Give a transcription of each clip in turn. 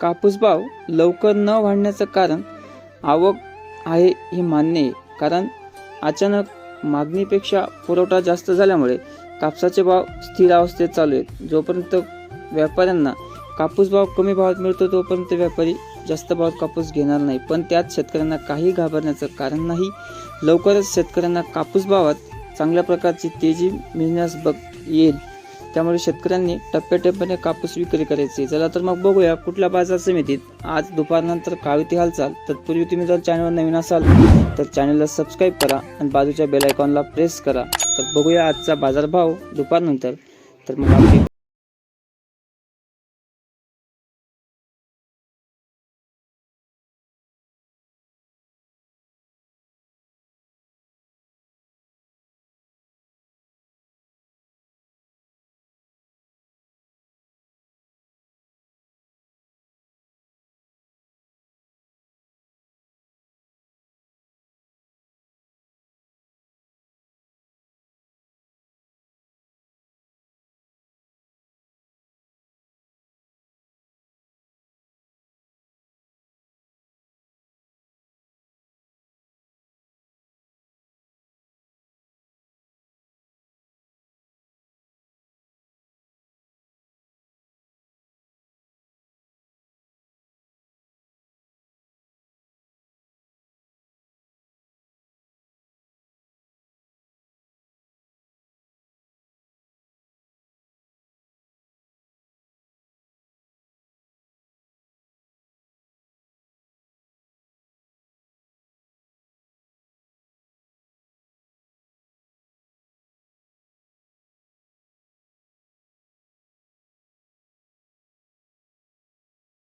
कापूस भाव लवकर न वाढण्याचं कारण आवक आहे हे मान्य आहे. कारण अचानक मागणीपेक्षा पुरवठा जास्त झाल्यामुळे कापसाचे भाव स्थिर अवस्थेत चालू आहेत. जोपर्यंत व्यापाऱ्यांना कापूस भाव कमी भावात मिळतो तोपर्यंत व्यापारी जास्त भावात कापूस घेणार नाही. पण त्यात शेतकऱ्यांना काही घाबरण्याचं कारण नाही. लवकरच शेतकऱ्यांना कापूस भावात चांगल्या प्रकारची तेजी मिळण्यास बघ येईल. त्यामुळे शेतकऱ्यांनी टप्प्याटप्प्याने कापूस विक्री करायची. चला तर मग बघूया कुठल्या बाजार समितीत आज दुपारनंतर काविती हालचाल तत्पूर्वी तुम्ही जर चॅनलवर नवीन असाल तर चॅनलला सबस्क्राईब करा आणि बाजूच्या बेल आयकॉनला प्रेस करा. तर बघूया आजचा बाजारभाव दुपारनंतर. तर मग आपली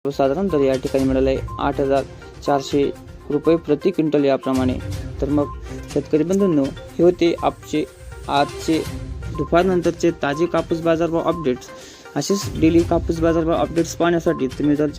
साधारणतः दर या ठिकाणी मिळाला आहे. आठ हजार चारशे रुपये प्रति क्विंटल याप्रमाणे. तर मग शेतकरी बंधूंनो हे होते आपचे आजचे दुपारनंतरचे ताजे कापूस बाजारभाव अपडेट्स असेच डेली कापूस बाजारभाव अपडेट्स पाहण्यासाठी तुम्ही जर